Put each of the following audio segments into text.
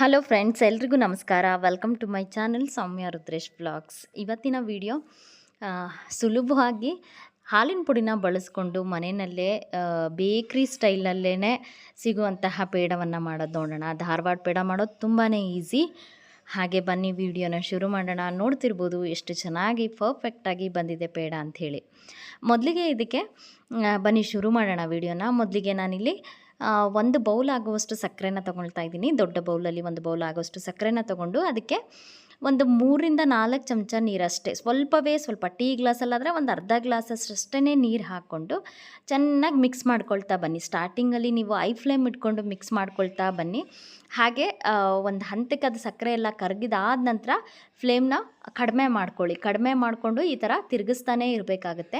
Hello friends ಎಲ್ರಿಗೂ ನಮಸ್ಕಾರ. Welcome to my channel Soumya Rudresh blogs ಇವತ್ತಿನ ವಿಡಿಯೋ ಸುಲಭವಾಗಿ ಹಾಲಿನ ಪುಡಿನ ಬಳಸ್ಕೊಂಡು ಮನೆಯಲ್ಲೇ ಬೇಕ್ರಿ ಸ್ಟೈಲಲ್ಲೇ ಸಿಗುವಂತಹ ಪೇಡವನ್ನು ಮಾಡೋದು ನೋಡೋಣ. ಧಾರವಾಡ ಪೇಡ ಮಾಡೋದು ತುಂಬಾ ಈಸಿ ಹಾಗೆ ಬನ್ನಿ ವಿಡಿಯೋನ ಶುರು ಮಾಡೋಣ. ನೋಡ್ತಿರ್ಬೋದು ಎಷ್ಟು ಚೆನ್ನಾಗಿ ಪರ್ಫೆಕ್ಟಾಗಿ ಬಂದಿದೆ ಪೇಡ ಅಂಥೇಳಿ. ಮೊದಲಿಗೆ ಇದಕ್ಕೆ ಬನ್ನಿ ಶುರು ಮಾಡೋಣ ವಿಡಿಯೋನ ಮೊದಲಿಗೆ ನಾನಿಲ್ಲಿ ಒಂದು ಬೌಲ್ ಆಗುವಷ್ಟು ಸಕ್ಕರೆನ ತೊಗೊಳ್ತಾ ಇದ್ದೀನಿ. ದೊಡ್ಡ ಬೌಲಲ್ಲಿ ಒಂದು ಬೌಲ್ ಆಗುವಷ್ಟು ಸಕ್ಕರೆನ ತೊಗೊಂಡು ಅದಕ್ಕೆ ಒಂದು ಮೂರಿಂದ ನಾಲ್ಕು ಚಮಚ ನೀರಷ್ಟೇ. ಸ್ವಲ್ಪವೇ ಸ್ವಲ್ಪ ಟೀ ಗ್ಲಾಸಲ್ಲಾದರೆ ಒಂದು ಅರ್ಧ ಗ್ಲಾಸಷ್ಟೇ ನೀರು ಹಾಕ್ಕೊಂಡು ಚೆನ್ನಾಗಿ ಮಿಕ್ಸ್ ಮಾಡ್ಕೊಳ್ತಾ ಬನ್ನಿ. ಸ್ಟಾರ್ಟಿಂಗಲ್ಲಿ ನೀವು ಐ ಫ್ಲೇಮ್ ಇಟ್ಕೊಂಡು ಮಿಕ್ಸ್ ಮಾಡ್ಕೊಳ್ತಾ ಬನ್ನಿ. ಹಾಗೆ ಒಂದು ಹಂತಕ್ಕೆ ಅದು ಸಕ್ಕರೆ ಎಲ್ಲ ಕರಗಿದಾದ ನಂತರ ಫ್ಲೇಮ್ನ ಕಡಿಮೆ ಮಾಡ್ಕೊಳ್ಳಿ. ಕಡಿಮೆ ಮಾಡಿಕೊಂಡು ಈ ಥರ ತಿರುಗಿಸ್ತಾನೇ ಇರಬೇಕಾಗುತ್ತೆ.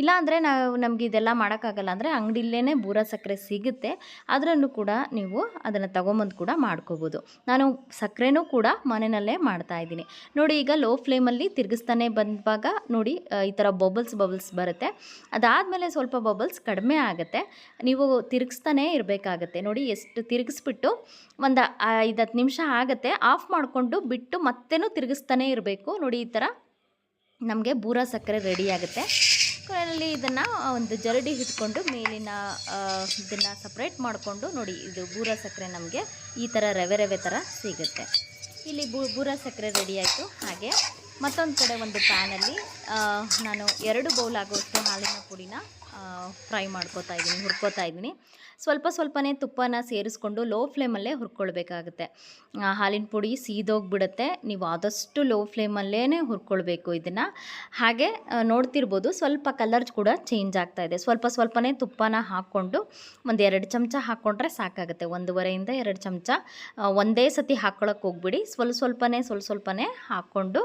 ಇಲ್ಲಾಂದರೆ ನಾವು ನಮಗೆ ಇದೆಲ್ಲ ಮಾಡೋಕ್ಕಾಗಲ್ಲ ಅಂದರೆ ಅಂಗಡಿಲ್ಲೇ ಬೂರ ಸಕ್ಕರೆ ಸಿಗುತ್ತೆ. ಅದರಲ್ಲೂ ಕೂಡ ನೀವು ಅದನ್ನು ತೊಗೊಂಬಂದು ಕೂಡ ಮಾಡ್ಕೋಬೋದು. ನಾನು ಸಕ್ಕರೆನೂ ಕೂಡ ಮನೆಯಲ್ಲೇ ಮಾಡ್ತಾ ಇದ್ದೀನಿ. ನೋಡಿ, ಈಗ ಲೋ ಫ್ಲೇಮಲ್ಲಿ ತಿರುಗಿಸ್ತಾನೆ ಬಂದಾಗ ನೋಡಿ ಈ ಥರ ಬಬಲ್ಸ್ ಬಬಲ್ಸ್ ಬರುತ್ತೆ. ಅದಾದಮೇಲೆ ಸ್ವಲ್ಪ ಬಬಲ್ಸ್ ಕಡಿಮೆ ಆಗುತ್ತೆ. ನೀವು ತಿರುಗಿಸ್ತಾನೇ ಇರಬೇಕಾಗತ್ತೆ. ನೋಡಿ, ಎಷ್ಟು ತಿರುಗಿಸ್ಬಿಟ್ಟು ಒಂದು ಐದು ಹತ್ತು ನಿಮಿಷ ಆಗುತ್ತೆ. ಆಫ್ ಮಾಡಿಕೊಂಡು ಬಿಟ್ಟು ಮತ್ತೇನೂ ತಿರುಗಿಸ್ತಾನೇ ಇರಬೇಕು. ನೋಡಿ, ಈ ಥರ ನಮಗೆ ಬೂರ ಸಕ್ಕರೆ ರೆಡಿ ಆಗುತ್ತೆ. ಕೊನೆಯಲ್ಲಿ ಇದನ್ನು ಒಂದು ಜರಡಿ ಹಿಡ್ಕೊಂಡು ಮೇಲಿನ ಇದನ್ನು ಸಪ್ರೇಟ್ ಮಾಡಿಕೊಂಡು ನೋಡಿ, ಇದು ಬೂರ ಸಕ್ಕರೆ ನಮಗೆ ಈ ಥರ ರವೆ ರವೆ ಥರ ಸಿಗುತ್ತೆ. ಇಲ್ಲಿ ಬೂ, ಬೂರ ಸಕ್ಕರೆ ರೆಡಿ ಆಯಿತು. ಹಾಗೆ ಮತ್ತೊಂದು ಕಡೆ ಒಂದು ಪ್ಯಾನಲ್ಲಿ ನಾನು ಎರಡು ಬೌಲ್ ಆಗುವಷ್ಟು ಹಾಲಿನ ಪುಡಿನ ಫ್ರೈ ಮಾಡ್ಕೋತಾ ಇದ್ದೀನಿ, ಹುರ್ಕೋತಾ ಇದ್ದೀನಿ. ಸ್ವಲ್ಪ ಸ್ವಲ್ಪನೇ ತುಪ್ಪನ ಸೇರಿಸ್ಕೊಂಡು ಲೋ ಫ್ಲೇಮಲ್ಲೇ ಹುರ್ಕೊಳ್ಬೇಕಾಗುತ್ತೆ. ಹಾಲಿನ ಪುಡಿ ಸೀದೋಗಿಬಿಡುತ್ತೆ. ನೀವು ಆದಷ್ಟು ಲೋ ಫ್ಲೇಮಲ್ಲೇ ಹುರ್ಕೊಳ್ಬೇಕು ಇದನ್ನು. ಹಾಗೆ ನೋಡ್ತಿರ್ಬೋದು ಸ್ವಲ್ಪ ಕಲರ್ ಕೂಡ ಚೇಂಜ್ ಆಗ್ತಾ ಇದೆ. ಸ್ವಲ್ಪ ಸ್ವಲ್ಪನೇ ತುಪ್ಪನ ಹಾಕ್ಕೊಂಡು ಒಂದು ಎರಡು ಚಮಚ ಹಾಕ್ಕೊಂಡ್ರೆ ಸಾಕಾಗುತ್ತೆ. ಒಂದೂವರೆಯಿಂದ ಎರಡು ಚಮಚ ಒಂದೇ ಸತಿ ಹಾಕ್ಕೊಳಕ್ಕೆ ಹೋಗ್ಬಿಡಿ. ಸ್ವಲ್ಪ ಸ್ವಲ್ಪನೇ ಸ್ವಲ್ಪ ಸ್ವಲ್ಪನೇ ಹಾಕ್ಕೊಂಡು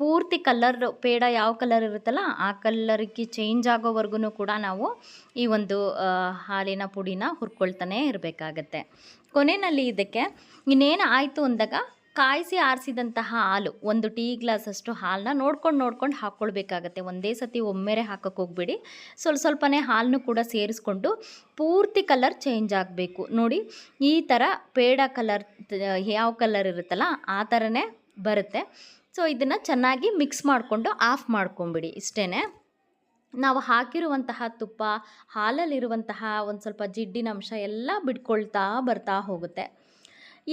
ಪೂರ್ತಿ ಕಲರ್ ಪೇಡ ಯಾವ ಕಲರ್ ಇರುತ್ತಲ್ಲ, ಆ ಕಲರಿಗೆ ಚೇಂಜ್ ಆಗೋವರೆಗೂ ಕೂಡ ನಾವು ಈ ಒಂದು ಹಾಲಿನ ಪುಡಿನ ಹುರ್ಕೊಳ್ತಾನೆ ಇರಬೇಕಾಗತ್ತೆ. ಕೊನೆಯಲ್ಲಿ ಇದಕ್ಕೆ ಇನ್ನೇನು ಆಯಿತು ಅಂದಾಗ ಕಾಯಿಸಿ ಆರಿಸಿದಂತಹ ಹಾಲು, ಒಂದು ಟೀ ಗ್ಲಾಸಷ್ಟು ಹಾಲನ್ನ ನೋಡ್ಕೊಂಡು ನೋಡ್ಕೊಂಡು ಹಾಕ್ಕೊಳ್ಬೇಕಾಗತ್ತೆ. ಒಂದೇ ಸತಿ ಒಮ್ಮೆರೆ ಹಾಕೋಕ್ಕೆ ಹೋಗ್ಬೇಡಿ. ಸ್ವಲ್ಪ ಸ್ವಲ್ಪನೇ ಹಾಲನ್ನು ಕೂಡ ಸೇರಿಸ್ಕೊಂಡು ಪೂರ್ತಿ ಕಲರ್ ಚೇಂಜ್ ಆಗಬೇಕು. ನೋಡಿ, ಈ ಥರ ಪೇಡ ಕಲರ್, ಯಾವ ಕಲರ್ ಇರುತ್ತಲ್ಲ, ಆ ಥರನೇ ಬರುತ್ತೆ. ಸೊ, ಇದನ್ನು ಚೆನ್ನಾಗಿ ಮಿಕ್ಸ್ ಮಾಡಿಕೊಂಡು ಆಫ್ ಮಾಡ್ಕೊಂಬಿಡಿ ಇಷ್ಟೇ ನಾವು ಹಾಕಿರುವಂತಹ ತುಪ್ಪ, ಹಾಲಲ್ಲಿರುವಂತಹ ಒಂದು ಸ್ವಲ್ಪ ಜಿಡ್ಡಿನ ಅಂಶ ಎಲ್ಲ ಬಿಟ್ಕೊಳ್ತಾ ಬರ್ತಾ ಹೋಗುತ್ತೆ.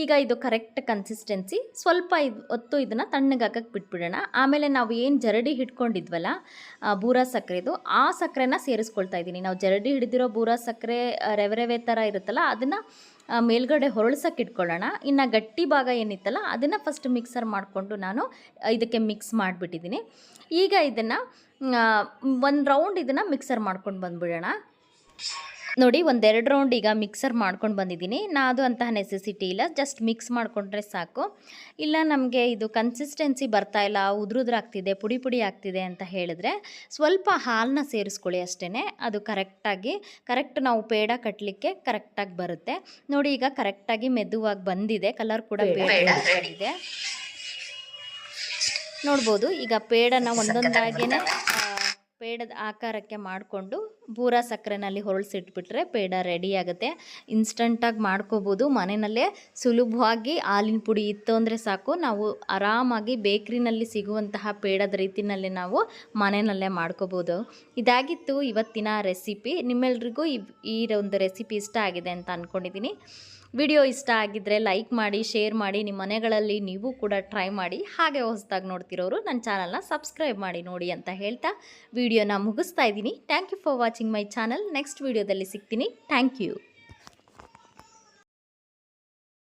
ಈಗ ಇದು ಕರೆಕ್ಟ್ ಕನ್ಸಿಸ್ಟೆನ್ಸಿ ಸ್ವಲ್ಪ ಇದು, ಹೊತ್ತು ಇದನ್ನು ತಣ್ಣಗಾಕಕ್ಕೆ ಬಿಟ್ಬಿಡೋಣ. ಆಮೇಲೆ ನಾವು ಏನು ಜರಡಿ ಹಿಡ್ಕೊಂಡಿದ್ವಲ್ಲ ಬೂರ ಸಕ್ಕರೆದು ಆ ಸಕ್ಕರೆನ ಸೇರಿಸ್ಕೊಳ್ತಾ ಇದ್ದೀನಿ. ನಾವು ಜರಡಿ ಹಿಡಿದಿರೋ ಬೂರ ಸಕ್ಕರೆ ರೆವೆ ಥರ ಇರುತ್ತಲ್ಲ, ಅದನ್ನು ಮೇಲ್ಗಡೆ ಹೊರಳ್ಸಕ್ಕೆ ಇಟ್ಕೊಳ್ಳೋಣ. ಇನ್ನು ಗಟ್ಟಿ ಭಾಗ ಏನಿತ್ತಲ್ಲ, ಅದನ್ನು ಫಸ್ಟ್ ಮಿಕ್ಸರ್ ಮಾಡಿಕೊಂಡು ನಾನು ಇದಕ್ಕೆ ಮಿಕ್ಸ್ ಮಾಡಿಬಿಟ್ಟಿದ್ದೀನಿ. ಈಗ ಇದನ್ನು ಒಂದು ರೌಂಡ್ ಇದನ್ನು ಮಿಕ್ಸರ್ ಮಾಡ್ಕೊಂಡು ಬಂದುಬಿಡೋಣ. ನೋಡಿ ಒಂದೆರಡು ರೌಂಡ್ ಈಗ ಮಿಕ್ಸರ್ ಮಾಡ್ಕೊಂಡು ಬಂದಿದ್ದೀನಿ. ನಾ ಅದು ಅಂತಹ ನೆಸೆಸಿಟಿ ಇಲ್ಲ. ಜಸ್ಟ್ ಮಿಕ್ಸ್ ಮಾಡಿಕೊಂಡ್ರೆ ಸಾಕು. ಇಲ್ಲ ನಮಗೆ ಇದು ಕನ್ಸಿಸ್ಟೆನ್ಸಿ ಬರ್ತಾ ಇಲ್ಲ. ಉದುರುದ್ರಾಗ್ತಿದೆ ಪುಡಿ ಪುಡಿ ಆಗ್ತಿದೆ ಅಂತ ಹೇಳಿದ್ರೆ ಸ್ವಲ್ಪ ಹಾಲನ್ನ ಸೇರಿಸ್ಕೊಳ್ಳಿ ಅಷ್ಟೇ ಅದು ಕರೆಕ್ಟಾಗಿ ಕರೆಕ್ಟ್ ನಾವು ಪೇಡ ಕಟ್ಟಲಿಕ್ಕೆ ಕರೆಕ್ಟಾಗಿ ಬರುತ್ತೆ. ನೋಡಿ ಈಗ ಕರೆಕ್ಟಾಗಿ ಮೆದುವಾಗಿ ಬಂದಿದೆ. ಕಲರ್ ಕೂಡ ಇದೆ ನೋಡ್ಬೋದು. ಈಗ ಪೇಡನ ಒಂದೊಂದಾಗೇನೆ ಆ, ಪೇಡದ ಆಕಾರಕ್ಕೆ ಮಾಡಿಕೊಂಡು ಬೂರ ಸಕ್ಕರೆನಲ್ಲಿ ಹೊರಳಿಸಿಟ್ಬಿಟ್ರೆ ಪೇಡ ರೆಡಿ ಆಗುತ್ತೆ. ಇನ್ಸ್ಟಂಟಾಗಿ ಮಾಡ್ಕೋಬೋದು. ಮನೆಯಲ್ಲೇ ಸುಲಭವಾಗಿ ಹಾಲಿನ ಪುಡಿ ಇತ್ತು ಅಂದರೆ ಸಾಕು. ನಾವು ಆರಾಮಾಗಿ ಬೇಕ್ರಿನಲ್ಲಿ ಸಿಗುವಂತಹ ಪೇಡದ ರೀತಿಯಲ್ಲಿ ನಾವು ಮನೆಯಲ್ಲೇ ಮಾಡ್ಕೋಬೋದು. ಇದಾಗಿತ್ತು ಇವತ್ತಿನ ರೆಸಿಪಿ ನಿಮ್ಮೆಲ್ರಿಗೂ ಈ ಒಂದು ರೆಸಿಪಿ ಇಷ್ಟ ಆಗಿದೆ ಅಂತ ಅಂದ್ಕೊಂಡಿದ್ದೀನಿ ವಿಡಿಯೋ ಇಷ್ಟ ಆಗಿದ್ದರೆ ಲೈಕ್ ಮಾಡಿ, ಶೇರ್ ಮಾಡಿ, ನಿಮ್ಮ ಮನೆಗಳಲ್ಲಿ ನೀವು ಕೂಡ ಟ್ರೈ ಮಾಡಿ, ಹಾಗೆ ಹೊಸದಾಗಿ ನೋಡ್ತಿರೋರು ನನ್ನ ಚಾನಲ್ನ ಸಬ್ಸ್ಕ್ರೈಬ್ ಮಾಡಿ ನೋಡಿ ಅಂತ ಹೇಳ್ತಾ ವಿಡಿಯೋನ ಮುಗಿಸ್ತಾ ಇದ್ದೀನಿ. Thank you for watching my channel next ವಿಡಿಯೋದಲ್ಲಿ ಸಿಗ್ತೀನಿ. Thank you